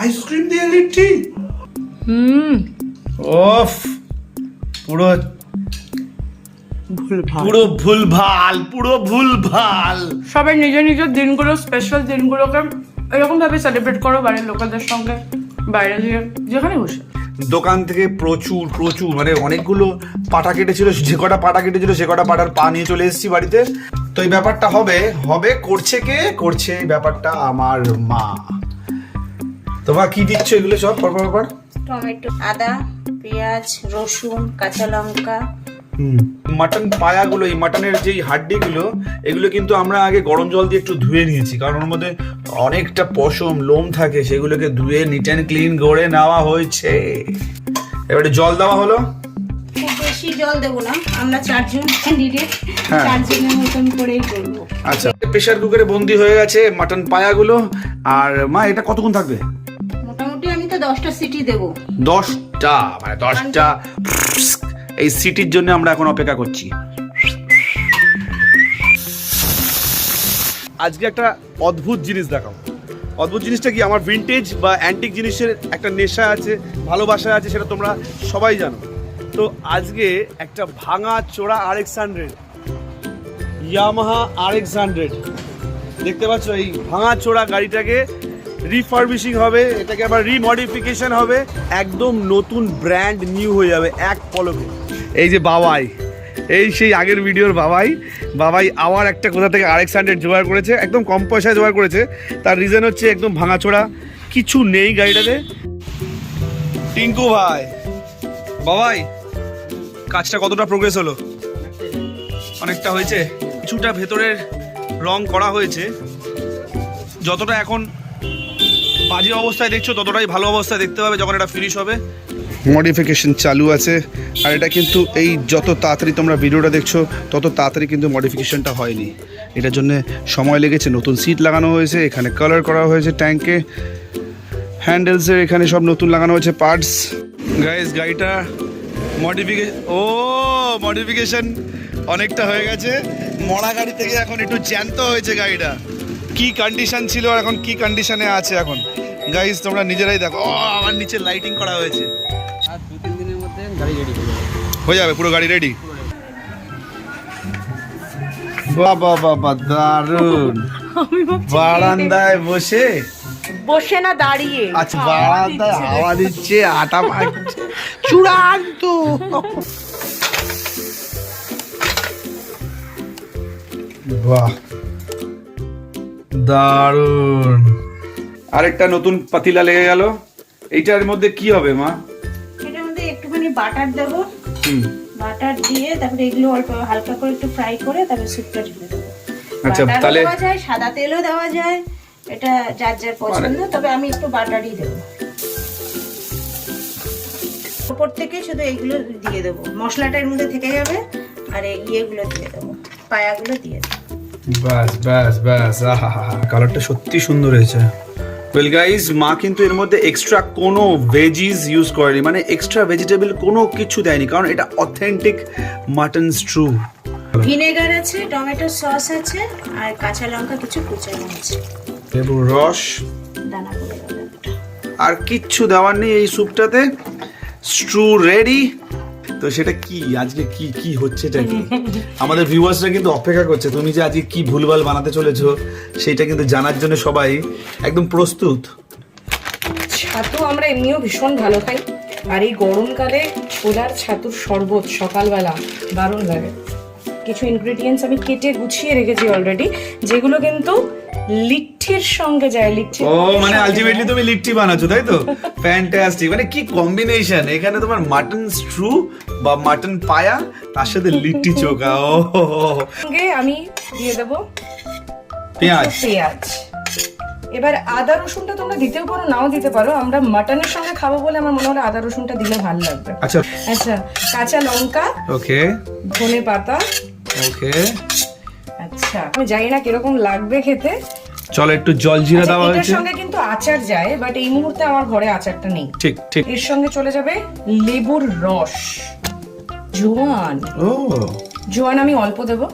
Ice cream দিয়ে লিট্টি। হুম। ওফ পুরো পুরো ভুল ভালো পুরো ভুল ভালো। সবাই নিজের নিজের দিনগুলো স্পেশাল দিনগুলোকে এরকম ভাবে সেলিব্রেট করো বাড়ির লোকেদের সঙ্গে বাইরে দিয়ে যেখানে বসে। দোকান থেকে প্রচুর প্রচুর মানে অনেকগুলো পাটা কেটেছিল যে কটা পাটা কেটেছিল সে কটা পাটার পা নিয়ে চলে এসেছি বাড়িতে। তো এই ব্যাপারটা হবে হবে করছে কে? করছে এই ব্যাপারটা আমার মা। তোমার কি দিচ্ছ এগুলো সব? পর পর? পর টমেটো আদা পেঁয়াজ রসুন কাঁচা লঙ্কা। মাটন পায়াগুলো এই মাটনের যেই হাড্ডিগুলো এগুলো কিন্তু আমরা আগে গরম জল দিয়ে একটু ধুয়ে নিয়েছি কারণ ওর মধ্যে অনেকটা পশম লোম থাকে সেগুলোকে ধুয়ে নিট অ্যান্ড ক্লিন করে নেওয়া হয়েছে। এবারে জল দেওয়া হলো? খুব বেশি জল দেবো না আমরা চারজন ক্যান্ডিডেট হ্যাঁ। চারজনের মতন করেই করব। আচ্ছা প্রেশার কুকারে বন্দি হয়ে গেছে মাটন পায়াগুলো আর মা এটা কতক্ষণ থাকবে? দশটা সিটি দেবো। দশটা মানে দশটা এই সিটির জন্য আমরা এখন অপেক্ষা করছি। আজকে একটা অদ্ভুত জিনিস দেখাও অদ্ভুত জিনিসটা কি? আমার ভিনটেজ বা অ্যান্টিক জিনিসের একটা নেশা আছে, ভালোবাসা আছে, সেটা তোমরা সবাই জানো। তো আজকে একটা ভাঙা চোরা R X hundred Yamaha R X hundred দেখতে পাচ্ছ এই ভাঙা চোরা গাড়িটাকে রিফার্বিশিং হবে এটাকে আবার রিমডিফিকেশন হবে একদম নতুন ব্র্যান্ড নিউ হয়ে যাবে এক পলকে। এই যে বাবাই এই সেই আগের ভিডিওর বাবাই বাবাই আবার একটা কোথা থেকে আরেক্স হান্ড্রেড জোগাড় করেছে একদম কম পয়সায় জোগাড় করেছে তার রিজন হচ্ছে একদম ভাঙাচোড়া কিছু নেই গাড়িটাতে। টিঙ্কু ভাই বাবাই কাজটা কতটা প্রোগ্রেস হলো? অনেকটা হয়েছে। কিছুটা ভেতরের রং করা হয়েছে। যতটা এখন বাজে অবস্থায় দেখছ, ততটাই ভালো অবস্থায় দেখতে পাবে যখন এটা ফিনিশ হবে। মডিফিকেশন চালু আছে, আর এটা কিন্তু এই যত তাড়াতাড়ি তোমরা ভিডিওটা দেখছ, তত তাড়াতাড়ি কিন্তু মডিফিকেশনটা হয়নি। এটার জন্য সময় লেগেছে, নতুন সিট লাগানো হয়েছে, এখানে কালার করা হয়েছে ট্যাঙ্কে হ্যান্ডেলসের এখানে সব নতুন লাগানো হয়েছে পার্টস গাইজ গাড়িটা মডিফিকেশন ও মডিফিকেশন অনেকটা হয়ে গেছে। মরা গাড়ি থেকে এখন একটু জ্যান্ত হয়েছে গাড়িটা। কি কন্ডিশন ছিল আর এখন কি কন্ডিশনে আছে এখন? গাইস তোমরা নিজেরাই দেখো। ও আমার নিচে লাইটিং করা হয়েছে। আর দু তিন দিনের মধ্যে গাড়ি রেডি হয়ে যাবে। পুরো গাড়ি রেডি বাবা বাবা দারুণ বারান্দায় বসে? বসে না দাঁড়িয়ে। আচ্ছা বারান্দায় হাওয়া দিচ্ছে আটা মাখছে চূড়ান্ত। বাহ। দারুণ আরেকটা নতুন পাতিলা লেগে গেল। এইটার মধ্যে কি হবে মা? এটার মধ্যে একটুখানি বাটার দেবো। হুম। বাটার দিয়ে তারপরে এগুলো অল্প হালকা করে একটু ফ্রাই করে তারপরে স্যুপটা ঢেলে দেবো। আচ্ছা, তাহলে- দেওয়া যায় সাদা তেলও দেওয়া যায়। এটা যার যার পছন্দ তবে আমি একটু বাটারই দেবো। উপর থেকে শুধু এইগুলো দিয়ে দেবো। মশলাটা এর মধ্যে থেকে যাবে আর এই ইয়েগুলো দিয়ে দেবো। পায়াগুলো দিয়ে দেবো। ব্যাস ব্যাস ব্যাস আহা কালারটা সত্যি সুন্দর হয়েছে। ওয়েল গাইস মা কিন্তু এর মধ্যে এক্সট্রা কোনো ভেজিস ইউজ করেনি। মানে এক্সট্রা ভেজিটেবল কোনো কিছু দেয়নি কারণ এটা অথেন্টিক মাটন স্ট্রু ভিনেগার আছে টমেটো সস আছে আর কাঁচা লঙ্কা কিছু কুচানো আছে। লেবুর রস। আর কিচ্ছু দেওয়ার নেই এই স্যুপটাতে স্ট্রু রেডি তো সেটা কি? আজকে কি কি হচ্ছে এটা কি আমাদের ভিউয়ার্সরা কিন্তু অপেক্ষা করছে, তুমি যে আজকে কি ভুলভাল বানাতে চলেছো, সেটা কিন্তু জানার জন্য সবাই একদম প্রস্তুত। ছাতু আমরা এমনিও ভীষণ ভালো খাই, আর এই গরমকালে ছোলার ছাতুর শরবত সকালবেলা দারুণ লাগে। কিছু ইনগ্রেডিয়েন্টস আমি কেটে গুছিয়ে রেখেছি অলরেডি যেগুলো কিন্তু লিট্টির সঙ্গে যায় লিট্টি ও মানে আলটিমেটলি তুমি লিট্টি বানাচ্ছো তাই তো? ফ্যান্টাস্টিক মানে কি কম্বিনেশন এখানে তোমার মাটন স্ট্রু বা মাটন পায়া তার সাথে লিট্টি চোখা। ও। সঙ্গে আমি দিয়ে দেবো পেঁয়াজ। পেঁয়াজ। এবার আদা রসুনটা তোমরা দিতেও পারো নাও দিতে পারো। আমরা মাটনের সঙ্গে খাব বলে আমার মনে হয় আদা রসুনটা দিলে ভালো লাগবে। আচ্ছা। আচ্ছা কাঁচা লঙ্কা ওকে ধনে পাতা ওকে। আচ্ছা আমি জানি না কীরকম লাগবে খেতে। চলো একটু জল জিরা আচ্ছা, দেওয়া হয়েছে সঙ্গে কিন্তু আচার যায় বাট এই মুহূর্তে আমার ঘরে আচারটা নেই। ঠিক ঠিক। এর সঙ্গে চলে যাবে লেবুর রস। জোয়ান। ও। জোয়ান আমি অল্প দেব।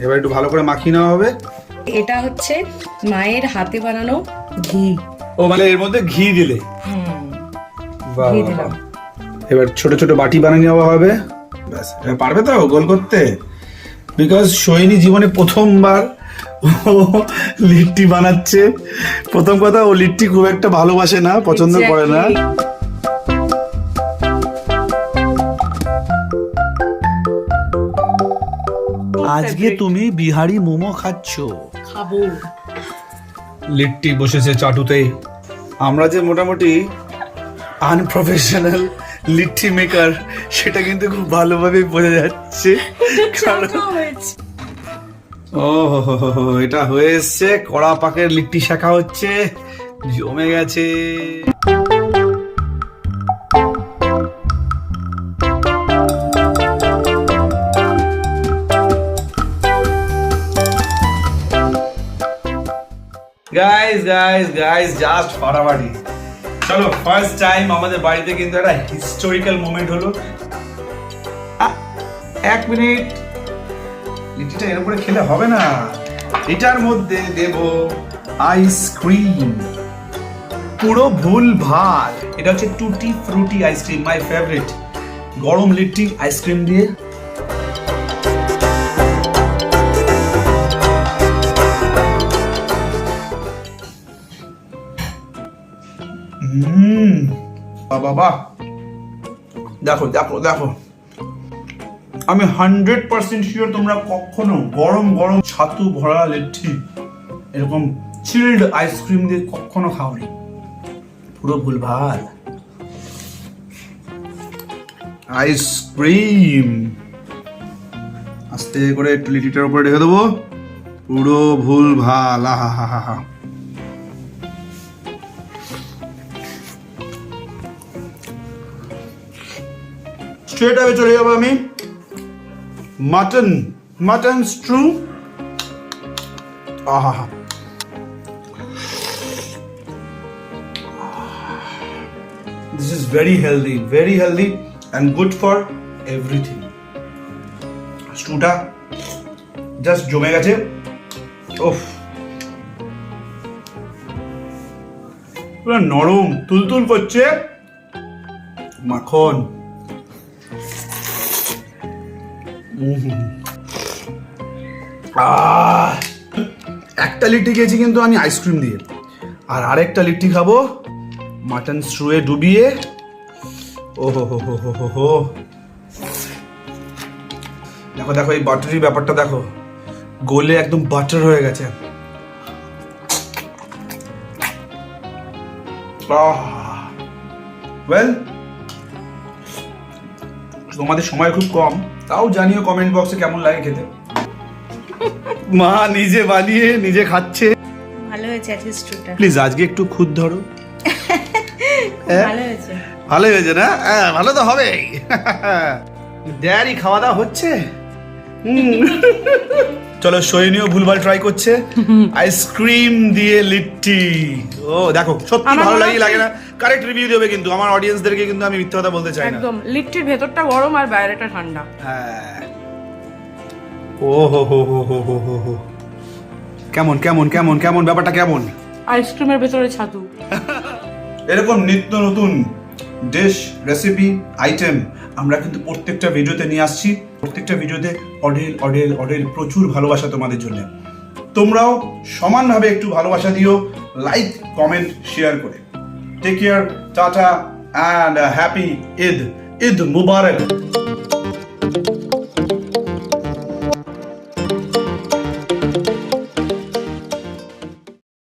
এবার একটু ভালো করে মাখিয়ে নেওয়া হবে। এটা হচ্ছে মায়ের হাতে বানানো ঘি। ও মানে এর মধ্যে ঘি দিলে। ঘি দিলাম। এবার ছোট ছোট বাটি বানিয়ে নেওয়া হবে। ব্যাস পারবে তো গোল করতে? বিকজ সৈনী জীবনে প্রথমবার ও লিট্টি বানাচ্ছে। প্রথম কথা ও লিট্টি খুব একটা ভালোবাসে না পছন্দ করে না। আজকে তুমি বিহারি মোমো খাচ্ছ। খাব। লিট্টি বসেছে চাটুতে। আমরা যে মোটামুটি আনপ্রফেশনাল লিট্টি মেকার সেটা কিন্তু খুব ভালোভাবে বোঝা যাচ্ছে। ও হো হো হো হো, এটা হয়ে এসছে কড়া পাকের লিট্টি শাখা হচ্ছে জমে গেছে। গাইস গাইস গাইস জাস্ট ফাটাফাটি চলো ফার্স্ট টাইম আমাদের বাড়িতে কিন্তু একটা হিস্টোরিক্যাল মোমেন্ট হলো। এক মিনিট লিটিটা এর উপরে খেলে হবে না। এটার মধ্যে দেব আইসক্রিম পুরো ভুল ভালো এটা হচ্ছে টুটি ফ্রুটি আইসক্রিম মাই ফেভারিট গরম লিট্টি আইসক্রিম দিয়ে হুম। বাবা দেখো দেখো দেখো। আমি হান্ড্রেড পার্সেন্ট শিওর তোমরা কখনো গরম গরম ছাতু ভরা লিট্টি, এরকম চিল্ড আইসক্রিম দিয়ে কখনো খাওনি। পুরো ভুলভাল। আইসক্রিম আস্তে করে একটু লিটিটার উপরে রেখে দেবো। পুরো ভুল ভালো আহা হা হা হা স্ট্রেট আগে চলে যাব আমি। মাটন মাটন স্ট্রু আহা this is very healthy very healthy and good for everything স্টুটা just জমে গেছে। ওফ পুরো নরম, তুলতুল করছে। মাখন। একটা লিট্টি খেয়েছি কিন্তু আমি আইসক্রিম দিয়ে। আর আরেকটা লিট্টি খাব, মাটন স্ট্রুয়ে ডুবিয়ে। ও হো হো হো হো হো। দেখো দেখো, এই বাটারি ব্যাপারটা দেখো। গোলে একদম বাটার হয়ে গেছে। ওয়েল তোমাদের সময় খুব কম। তাও জানিও কমেন্ট বক্সে কেমন লাগে খেতে। মা নিজে বানিয়ে নিজে খাচ্ছে। ভালো হয়েছে আজকে প্লিজ আজকে একটু খুদ ধরো। হ্যাঁ? ভালো হয়েছে। ভালো হয়েছে না? হ্যাঁ ভালো তো হবেই। ড্যারি খাওয়া দাওয়া হচ্ছে। চলো সৈনীয় ভুলভাল ট্রাই করছে। আইসক্রিম দিয়ে লিট্টি। ও দেখো সত্যি ভালো লাগে লাগে না। কারেক্ট রিভিউ দেবে কিন্তু আমার অডিয়েন্সদেরকে কিন্তু আমি মিথ্যা কথা বলতে চাই না। একদম লিট্টির ভেতরটা গরম আর বাইরেটা ঠান্ডা। হ্যাঁ। ও হো হো হো হো হো হো হো। কেমন কেমন কেমন কেমন ব্যাপারটা কেমন? আইসক্রিমের ভেতরে ছাতু। এরকম নিত্য নতুন ডিশ রেসিপি আইটেম আমরা কিন্তু প্রত্যেকটা ভিডিওতে নিয়ে আসছি। প্রত্যেকটা ভিডিওতে অডেল অডেল অডেল প্রচুর ভালোবাসা তোমাদের জন্য। তোমরাও সমানভাবে একটু ভালোবাসা দিও লাইক কমেন্ট শেয়ার করে। Take care tata and happy Eid Eid Mubarak